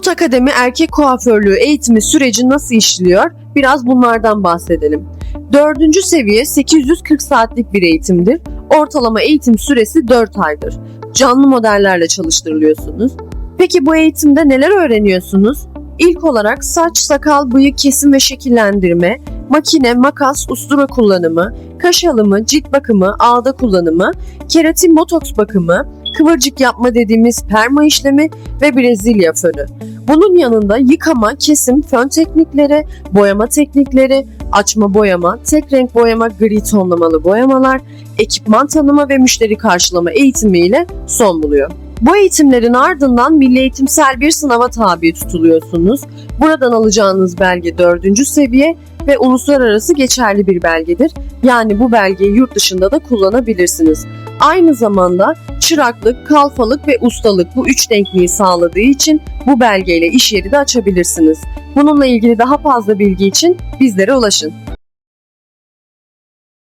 Umut Akademi erkek kuaförlüğü eğitimi süreci nasıl işliyor? Biraz bunlardan bahsedelim. Dördüncü seviye 840 saatlik bir eğitimdir. Ortalama eğitim süresi 4 aydır. Canlı modellerle çalıştırılıyorsunuz. Peki bu eğitimde neler öğreniyorsunuz? İlk olarak saç, sakal, bıyık kesim ve şekillendirme, makine, makas, ustura kullanımı, kaş alımı, cilt bakımı, ağda kullanımı, keratin botoks bakımı, kıvırcık yapma dediğimiz perma işlemi ve Brezilya fönü. Bunun yanında yıkama, kesim, fön teknikleri, boyama teknikleri, açma boyama, tek renk boyama, gri tonlamalı boyamalar, ekipman tanıma ve müşteri karşılama eğitimiyle son buluyor. Bu eğitimlerin ardından milli eğitimsel bir sınava tabi tutuluyorsunuz. Buradan alacağınız belge 4. seviye ve uluslararası geçerli bir belgedir. Yani bu belgeyi yurt dışında da kullanabilirsiniz. Aynı zamanda çıraklık, kalfalık ve ustalık bu üç denkliği sağladığı için bu belgeyle iş yeri de açabilirsiniz. Bununla ilgili daha fazla bilgi için bizlere ulaşın.